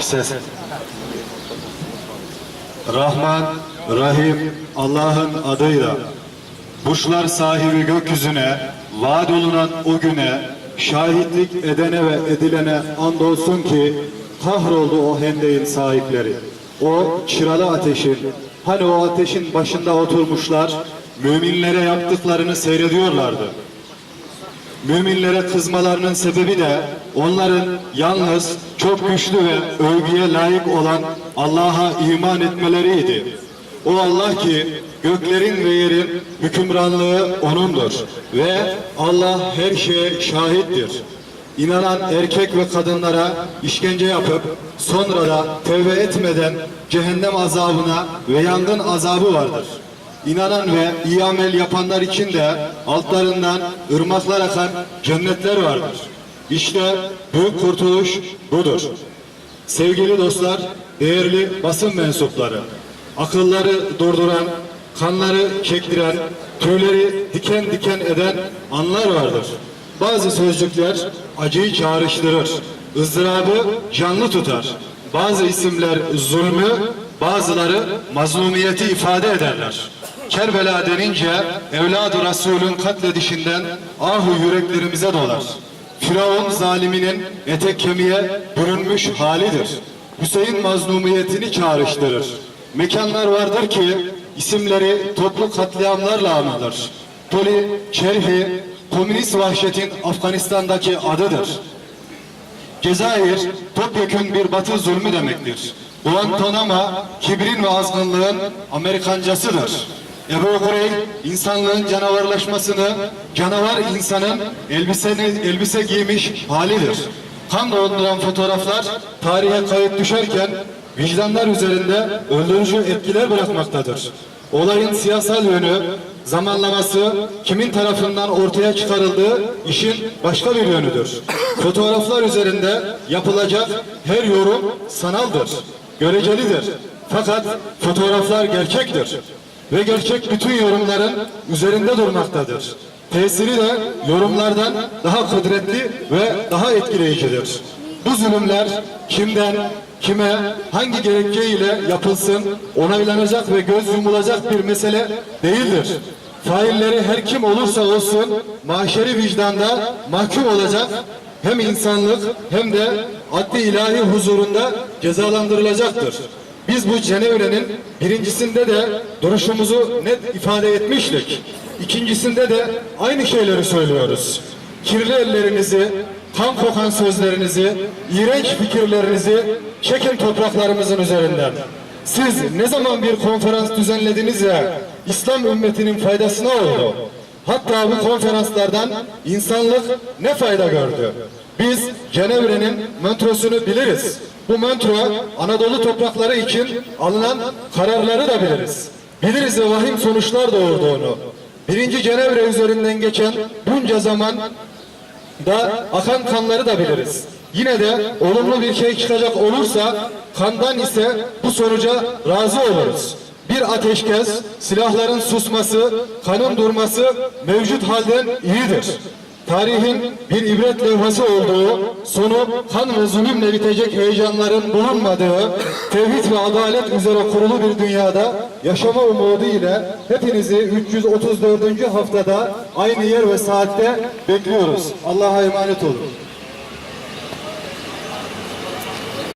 Ses. Rahman, Rahim Allah'ın adıyla. Burçlar sahibi gökyüzüne, vaad olunan o güne, şahitlik edene ve edilene andolsun ki kahroldu o hendeyin sahipleri. O çıralı ateşin, hani o ateşin başında oturmuşlar, müminlere yaptıklarını seyrediyorlardı. Müminlere kızmalarının sebebi de onların yalnız çok güçlü ve övgüye layık olan Allah'a iman etmeleriydi. O Allah ki göklerin ve yerin hükümranlığı O'nundur ve Allah her şeye şahittir. İnanan erkek ve kadınlara işkence yapıp sonra da tevbe etmeden cehennem azabına ve yangın azabı vardır. İnanan ve iyi amel yapanlar için de altlarından ırmaklar akan cennetler vardır. İşte büyük kurtuluş budur. Sevgili dostlar, değerli basın mensupları, akılları durduran, kanları çektiren, tüyleri diken diken eden anlar vardır. Bazı sözcükler acıyı çağrıştırır, ızdırabı canlı tutar. Bazı isimler zulmü, bazıları mazlumiyeti ifade ederler. Kerbela denince evladı Resul'ün katledişinden ahu yüreklerimize dolar. Firavun zaliminin etek kemiğe bürünmüş halidir. Hüseyin mazlumiyetini çağrıştırır. Mekanlar vardır ki isimleri toplu katliamlarla anılır. Toli, Çerhi, komünist vahşetin Afganistan'daki adıdır. Cezayir, topyekün bir batı zulmü demektir. Guantanamo, kibrin ve azgınlığın Amerikancasıdır. Ebu Hureyl, insanlığın canavarlaşmasını, canavar insanın elbiseni, elbise giymiş halidir. Kan donduran fotoğraflar tarihe kayıt düşerken vicdanlar üzerinde öldürücü etkiler bırakmaktadır. Olayın siyasal yönü, zamanlaması, kimin tarafından ortaya çıkarıldığı işin başka bir yönüdür. Fotoğraflar üzerinde yapılacak her yorum sanaldır, görecelidir. Fakat fotoğraflar gerçektir ve gerçek bütün yorumların üzerinde durmaktadır. Tesiri de yorumlardan daha kudretli ve daha etkileyicidir. Bu zulümler kimden, kime, hangi gerekçeyle yapılsın onaylanacak ve göz yumulacak bir mesele değildir. Failleri her kim olursa olsun mahşeri vicdanda mahkum olacak hem insanlık hem de adli ilahi huzurunda cezalandırılacaktır. Biz bu Cenevre'nin birincisinde de duruşumuzu net ifade etmiştik. İkincisinde de aynı şeyleri söylüyoruz. Kirli ellerinizi, kan kokan sözlerinizi, iğrenç fikirlerinizi çekin topraklarımızın üzerinden. Siz ne zaman bir konferans düzenlediniz ya İslam ümmetinin faydasına oldu. Hatta bu konferanslardan insanlık ne fayda gördü? Biz Cenevre'nin mentrosunu biliriz. Bu mentro Anadolu toprakları için alınan kararları da biliriz. Biliriz ve vahim sonuçlar doğurduğunu. Birinci Cenevre üzerinden geçen bunca zaman da akan kanları da biliriz. Yine de olumlu bir şey çıkacak olursa kandan ise bu sonuca razı oluruz. Bir ateşkes, silahların susması, kanın durması mevcut halden iyidir. Tarihin bir ibret levhası olduğu, sonu kan ve zulümle bitecek heyecanların bulunmadığı, tevhid ve adalet üzere kurulu bir dünyada yaşama umudu ile hepinizi 334. haftada aynı yer ve saatte bekliyoruz. Allah'a emanet olun.